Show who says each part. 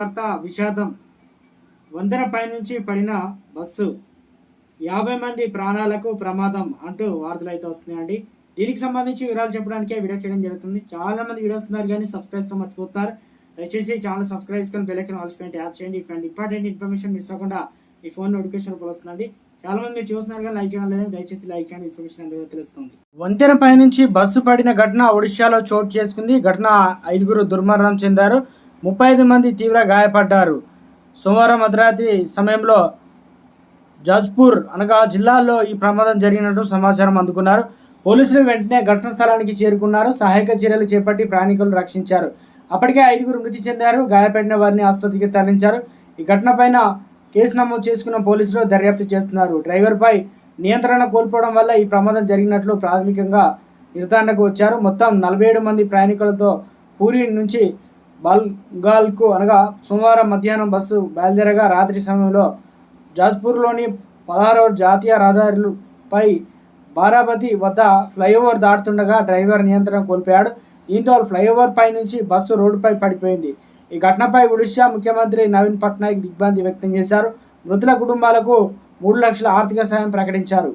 Speaker 1: వార్త విషాదం. వందల పైనుంచి పడిన బస్సు. యాభై మంది ప్రాణాలకు ప్రమాదం అంటూ వార్తలు అయితే వస్తున్నాయండి. దీనికి సంబంధించి వివరాలు చెప్పడానికే వీడియో చేయడం జరుగుతుంది. చాలా మంది వీడియోస్ ఉన్నారు కానీ సబ్స్క్రైబ్ మర్చిపోతున్నారు. దయచేసి ఛానల్ సబ్స్క్రైబ్ చేసుకొని బెల్ ఐకాన్ యాప్ చేయండి. ఇటువంటి ఇంపార్టెంట్ ఇన్ఫర్మేషన్ మిస్ అవ్వకుండా ఈ ఫోన్ నోటిఫికేషన్ వస్తుందండి. చాలా మంది మీరు చూస్తున్నారు కానీ లైక్ చేయడం లేదని దయచేసి లైక్ చేయండి. ఇన్ఫర్మేషన్ అందరూ తెలుస్తుంది. వంతెన పైనుంచి బస్సు పడిన ఘటన ఒడిశాలో చోటు చేసుకుంది. ఘటన ఐదుగురు దుర్మరణం చెందారు. ముప్పై ఐదు మంది తీవ్ర గాయపడ్డారు. సోమవారం అర్ధరాత్రి సమయంలో జాజ్పూర్ అనగా జిల్లాలో ఈ ప్రమాదం జరిగినట్టు సమాచారం అందుకున్నారు. పోలీసులు వెంటనే ఘటన స్థలానికి చేరుకున్నారు. సహాయక చర్యలు చేపట్టి ప్రయాణికులను రక్షించారు. అప్పటికే ఐదుగురు మృతి చెందారు. గాయపడిన వారిని ఆసుపత్రికి తరలించారు. ఈ ఘటనపైన కేసు నమోదు చేసుకున్న పోలీసులు దర్యాప్తు చేస్తున్నారు. డ్రైవర్పై నియంత్రణ కోల్పోవడం వల్ల ఈ ప్రమాదం జరిగినట్లు ప్రాథమికంగా నిర్ధారణకు వచ్చారు. మొత్తం నలభై ఏడు మంది ప్రయాణికులతో పూరి నుంచి బల్గాల్కు అనగా సోమవారం మధ్యాహ్నం బస్సు బయలుదేరగా రాత్రి సమయంలో జాజ్పూర్లోని పదహారవ జాతీయ రహదారులపై బారాబతి వద్ద ఫ్లైఓవర్ దాటుతుండగా డ్రైవర్ నియంత్రణ కోల్పోయాడు. దీంతో ఫ్లైఓవర్ పై నుంచి బస్సు రోడ్డుపై పడిపోయింది. ఈ ఘటనపై ఒడిశా ముఖ్యమంత్రి నవీన్ పట్నాయక్ దిగ్భ్రాంతి వ్యక్తం చేశారు. మృతుల కుటుంబాలకు మూడు లక్షల ఆర్థిక సాయం ప్రకటించారు.